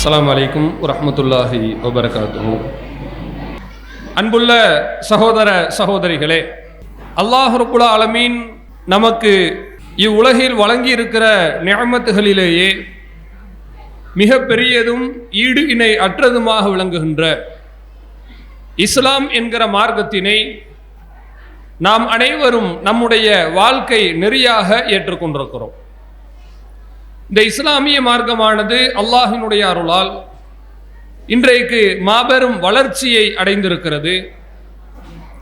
அஸ்லாம் அலைக்கும் வரமத்துல்லாஹி வபரகாத்துஹு அன்புள்ள சகோதர சகோதரிகளே அல்லாஹ் ரப்புல் அலமீன் நமக்கு இவ்வுலகில் வழங்கி இருக்கிற நியமத்துகளிலேயே மிக பெரியதும் ஈடு இணை அற்றதுமாக விளங்குகின்ற இஸ்லாம் என்கிற மார்க்கத்தினை நாம் அனைவரும் நம்முடைய வாழ்க்கை நெறியாக ஏற்றுக்கொண்டிருக்கிறோம். இந்த இஸ்லாமிய மார்க்கமானது அல்லாஹினுடைய அருளால் இன்றைக்கு மாபெரும் வளர்ச்சியை அடைந்திருக்கிறது.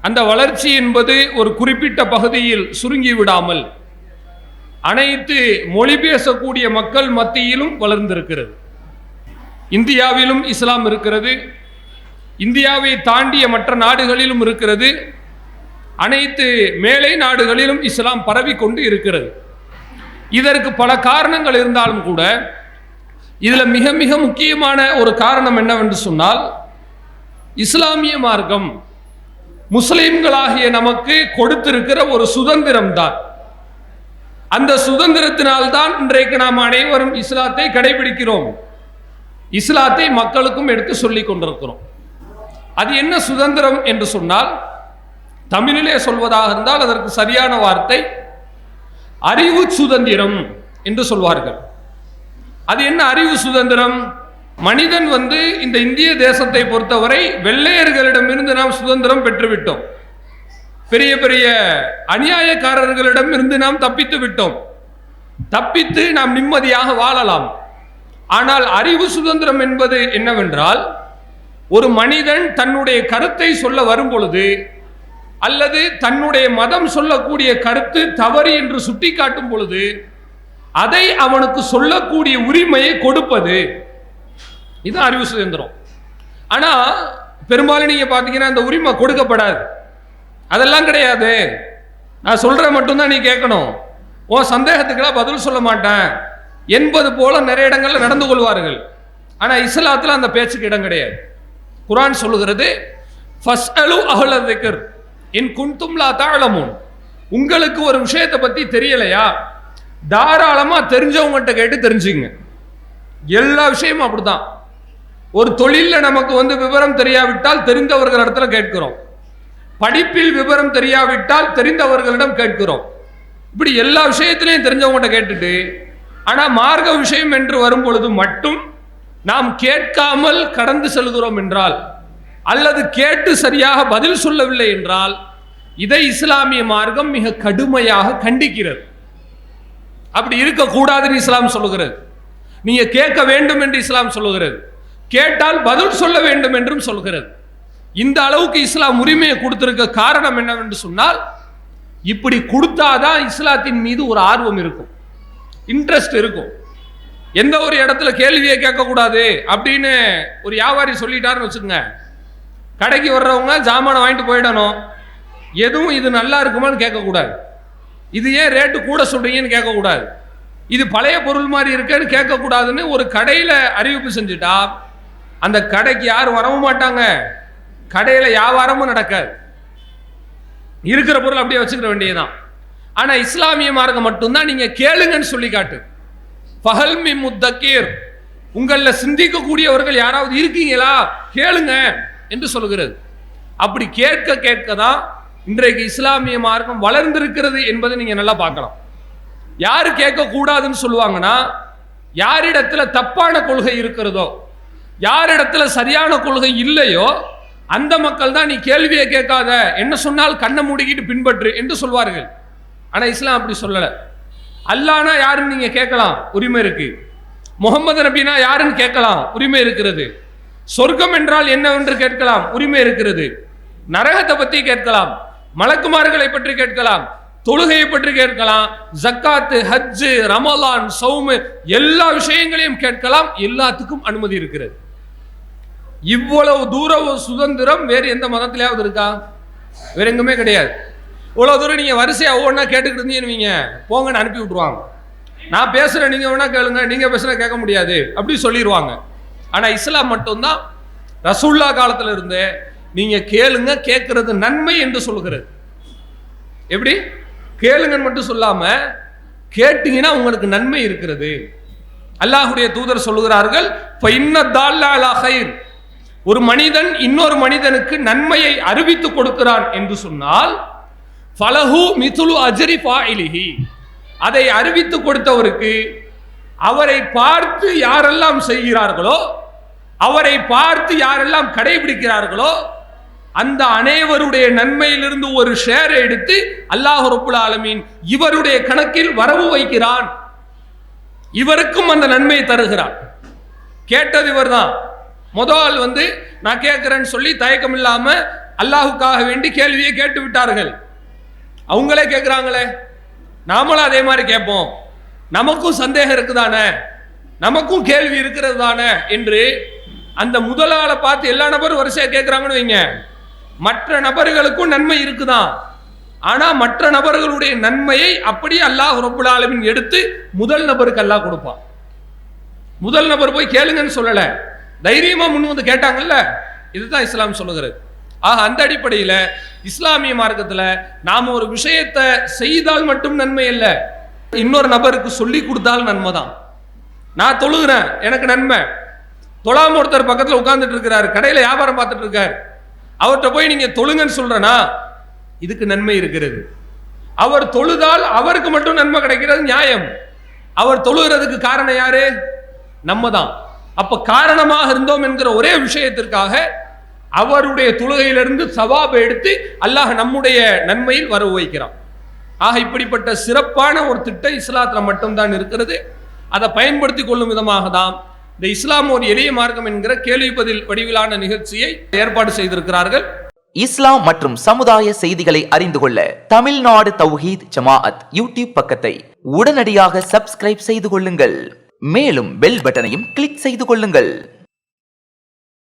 அந்த வளர்ச்சி என்பது ஒரு குறிப்பிட்ட பகுதியில் சுருங்கி விடாமல் அனைத்து மொழி பேசக்கூடிய மக்கள் மத்தியிலும் வளர்ந்திருக்கிறது. இந்தியாவிலும் இஸ்லாம் இருக்கிறது. இந்தியாவை தாண்டிய மற்ற நாடுகளிலும் இருக்கிறது. அனைத்து மேலை நாடுகளிலும் இஸ்லாம் பரவி கொண்டு இருக்கிறது. இதற்கு பல காரணங்கள் இருந்தாலும் கூட இதில் மிக மிக முக்கியமான ஒரு காரணம் என்னவென்று சொன்னால் இஸ்லாமிய மார்க்கம் முஸ்லீம்களாகிய நமக்கு கொடுத்திருக்கிற ஒரு சுதந்திரம் தான் அந்த சுதந்திரத்தினால்தான் இன்றைக்கு நாம் அனைவரும் இஸ்லாத்தை கடைபிடிக்கிறோம். இஸ்லாத்தை மக்களுக்கும் எடுத்து சொல்லிக் கொண்டிருக்கிறோம். அது என்ன சுதந்திரம் என்று சொன்னால் தமிழிலே சொல்வதாக இருந்தால் அதற்கு சரியான வார்த்தை அறிவு சுதந்திரம் என்று சொல்வார்கள். அது என்ன அறிவு சுதந்திரம்? மனிதன் வந்து இந்த இந்திய தேசத்தை பொறுத்தவரை வெள்ளையர்களிடமிருந்து நாம் சுதந்திரம் பெற்றுவிட்டோம். பெரிய பெரிய அநியாயக்காரர்களிடம் இருந்து நாம் தப்பித்து விட்டோம். தப்பித்து நாம் நிம்மதியாக வாழலாம். ஆனால் அறிவு சுதந்திரம் என்பது என்னவென்றால் ஒரு மனிதன் தன்னுடைய கருத்தை சொல்ல வரும் பொழுது அல்லது தன்னுடைய மதம் சொல்லக்கூடிய கருத்து தவறு என்று சுட்டிக்காட்டும் பொழுது அதை அவனுக்கு சொல்லக்கூடிய உரிமையை கொடுப்பது. இது அறிவு சுதந்திரம். ஆனா பெரும்பாலும் நீங்க பாத்தீங்கன்னா அந்த உரிமை கொடுக்கப்படாது. அதெல்லாம் கிடையாது. நான் சொல்கிற மட்டும்தான் நீ கேட்கணும். உன் சந்தேகத்துக்கெல்லாம் பதில் சொல்ல மாட்டேன். என்பது போல நிறைய இடங்களில் நடந்து கொள்வார்கள். ஆனால் இஸ்லாத்தில் அந்த பேச்சுக்கு இடம் கிடையாது. குரான் சொல்லுகிறது ஃபஸ்அலு அஹ்ல திக்ர். என் குன்தும் லா உங்களுக்கு ஒரு விஷயத்தை பத்தி தெரியலையா? தாராளமா தெரிஞ்சவங்ககிட்ட கேட்டு தெரிஞ்சுங்க. எல்லா விஷயமும் அப்படிதான் ஒரு தொழிலில் நமக்கு வந்து விவரம் தெரியாவிட்டால் தெரிந்தவர்கள் இடத்துல கேட்கிறோம். படிப்பில் விவரம் தெரியாவிட்டால் தெரிந்தவர்களிடம் கேட்கிறோம். இப்படி எல்லா விஷயத்திலையும் தெரிஞ்சவங்ககிட்ட கேட்டுட்டு ஆனா மார்க்க விஷயம் என்று வரும் பொழுது மட்டும் நாம் கேட்காமல் கடந்து செல்கிறோம் என்றால் அல்லது கேட்டு சரியாக பதில் சொல்லவில்லை என்றால் இதை இஸ்லாமிய மார்க்கம் மிக கடுமையாக கண்டிக்கிறது. அப்படி இருக்கக்கூடாதுன்னு இஸ்லாம் சொல்லுகிறது. நீங்க கேட்க வேண்டும் என்று இஸ்லாம் சொல்லுகிறது. கேட்டால் பதில் சொல்ல வேண்டும் என்றும் சொல்கிறது இந்த அளவுக்கு இஸ்லாம் உரிமையை கொடுத்திருக்க காரணம் என்னவென்று சொன்னால் இப்படி கொடுத்தாதான் இஸ்லாத்தின் மீது ஒரு ஆர்வம் இருக்கும். இன்ட்ரெஸ்ட் இருக்கும். எந்த ஒரு இடத்துல கேள்வியை கேட்கக்கூடாது அப்படின்னு ஒரு வியாபாரி சொல்லிட்டாருன்னு வச்சுக்கோங்க. கடைக்கு வர்றவங்க ஜாமானை வாங்கிட்டு போயிடணும். எதுவும் இது நல்லா இருக்குமான்னு கேட்கக்கூடாது. இது ஏன் ரேட்டு கூட சொல்கிறீங்கன்னு கேட்கக்கூடாது. இது பழைய பொருள் மாதிரி இருக்குன்னு கேட்கக்கூடாதுன்னு ஒரு கடையில் அறிவிப்பு செஞ்சுட்டா அந்த கடைக்கு யாரும் வரவும் மாட்டாங்க. கடையில் வியாபாரமும் நடக்காது. இருக்கிற பொருள் அப்படியே வச்சுக்கிற வேண்டியதுதான். ஆனால் இஸ்லாமிய மார்க்கம் மட்டும்தான் நீங்கள் கேளுங்கன்னு சொல்லி காட்டு. பகல்மி முத்தக்கீர். உங்களில் சிந்திக்கக்கூடியவர்கள் யாராவது இருக்கீங்களா? கேளுங்க. என்று சொல்கிறது. அப்படி கேட்க கேட்க தான் இன்றைக்கு இஸ்லாமிய மார்க்கம் வளர்ந்திருக்கிறது என்பதை நீங்கள் நல்லா பார்க்கலாம். யார் கேட்கக்கூடாதுன்னு சொல்லுவாங்கன்னா யாரிடத்துல தப்பான கொள்கை இருக்கிறதோ யாரிடத்துல சரியான கொள்கை இல்லையோ அந்த மக்கள் தான் நீ கேள்வியை கேட்காத என்ன சொன்னால் கண்ணை மூடிக்கிட்டு பின்பற்று என்று சொல்வார்கள். ஆனால் இஸ்லாம் அப்படி சொல்லலை. அல்லானா யாருன்னு நீங்கள் கேட்கலாம் உரிமை இருக்குது முகமது நபினா யாருன்னு கேட்கலாம் உரிமை இருக்கிறது. சொர்க்கம் என்றால் என்னவென்று கேட்கலாம். உரிமை இருக்கிறது. நரகத்தை பற்றி கேட்கலாம். மலக்குமார்களை பற்றி கேட்கலாம். தொழுகையை பற்றி கேட்கலாம். ஜக்காத்து ஹஜ்ஜு ரமலான் சௌமு எல்லா விஷயங்களையும் கேட்கலாம். எல்லாத்துக்கும் அனுமதி இருக்கிறது. இவ்வளவு தூர சுதந்திரம் வேறு எந்த மதத்திலேயாவது இருக்கா? வேற எங்குமே கிடையாது. இவ்வளோ தூரம் நீங்கள் வரிசையாக ஒவ்வொன்றா கேட்டுக்கிட்டு இருந்தீங்கன்னு வைங்க, போங்கன்னு அனுப்பி விட்ருவாங்க நான் பேசுகிறேன் நீங்கள் வேணால் கேளுங்க. நீங்கள் பேசுனா கேட்க முடியாது. அப்படி சொல்லிடுவாங்க ஆனால் இஸ்லாம் மட்டும்தான் ரசூல்லா காலத்தில் இருந்தே நீங்கள் கேளுங்க கேட்கறது நன்மை என்று சொல்கிறது. எப்படி? கேளுங்கன்னு மட்டும் சொல்லாமல் கேட்டீங்கன்னா உங்களுக்கு நன்மை இருக்கிறது. அல்லாஹுடைய தூதர் சொல்லுகிறார்கள் இப்போ தால்ல ஒரு மனிதன் இன்னொரு மனிதனுக்கு நன்மையை அறிவித்து கொடுக்கிறான் என்று சொன்னால் ஃபலஹு மிதுலு அஜரி இலிஹி அதை அறிவித்து கொடுத்தவருக்கு அவரை பார்த்து யாரெல்லாம் செய்கிறார்களோ அவரை பார்த்து யாரெல்லாம் கடைபிடிக்கிறார்களோ அந்த அனைவருடைய நன்மையிலிருந்து ஒரு ஷேரை எடுத்து அல்லாஹ் ரப்புல் ஆலமீன் இவருடைய கணக்கில் வரவு வைக்கிறான். இவருக்கும் அந்த நன்மையை தருகிறான். கேட்டது இவர்தான். முதல் ஆள் வந்து நான் கேட்கிறேன்னு சொல்லி தயக்கம் இல்லாம அல்லாஹுக்காக வேண்டி கேள்வியை கேட்டு விட்டார்கள் அவங்களே கேட்குறாங்களே. நாமளும் அதே மாதிரி கேட்போம். நமக்கும் சந்தேகம் இருக்குதானே? நமக்கும் கேள்வி இருக்கிறது தானே என்று அந்த முதலாளை பார்த்து எல்லா நபரும் வரிசையாக கேட்குறாங்கன்னு வைங்க. மற்ற நபர்களுக்கும் நன்மை இருக்குதான் ஆனால் மற்ற நபர்களுடைய நன்மையை அப்படியே அல்லாஹ் ரப்புல் எடுத்து முதல் நபருக்கு அல்லாஹ் கொடுப்பான். முதல் நபர் போய் கேளுங்கன்னு சொல்லலை. தைரியமாக முன் வந்து கேட்டாங்கல்ல? இதுதான் இஸ்லாம் சொல்லுகிறது. ஆக அந்த அடிப்படையில் இஸ்லாமிய மார்க்கத்தில் நாம் ஒரு விஷயத்தை செய்தால் மட்டும் நன்மை இல்லை இன்னொரு நபருக்கு சொல்லி கொடுத்தாலும் நன்மை தான் நான் தொழுகிறேன் எனக்கு நன்மை. தொழாம ஒருத்தர் பக்கத்தில் உட்கார்ந்துட்டு இருக்கிறாரு கடையில் வியாபாரம் பார்த்துட்டு இருக்காரு. அவர்கிட்ட போய் நீங்கள் தொழுங்கன்னு சொல்கிறேன்னா இதுக்கு நன்மை இருக்கிறது. அவர் தொழுதால் அவருக்கு மட்டும் நன்மை கிடைக்கிறது நியாயம். அவர் தொழுகிறதுக்கு காரணம் யாரு? நம்ம தான் அப்போ காரணமாக இருந்தோம் என்கிற ஒரே விஷயத்திற்காக அவருடைய தொழுகையிலிருந்து சவாபை எடுத்து அல்லாஹ் நம்முடைய நன்மையில் வரவு வைக்கிறான். ஆக இப்படிப்பட்ட சிறப்பான ஒரு திட்டம் இஸ்லாத்தில் மட்டும்தான் இருக்கிறது. அதை பயன்படுத்தி கொள்ளும் விதமாக தான் இந்த இஸ்லாம் ஒரு எளிய மார்க்கம் என்கிற கேள்வி பதில் வடிவிலான நிகழ்ச்சியை ஏற்பாடு செய்திருக்கிறார்கள். இஸ்லாம் மற்றும் சமுதாய செய்திகளை அறிந்து கொள்ள தமிழ்நாடு தௌஹீத் ஜமாஅத் யூடியூப் பக்கத்தை உடனடியாக சப்ஸ்கிரைப் செய்து கொள்ளுங்கள். மேலும் பெல் பட்டனையும் கிளிக் செய்து கொள்ளுங்கள்.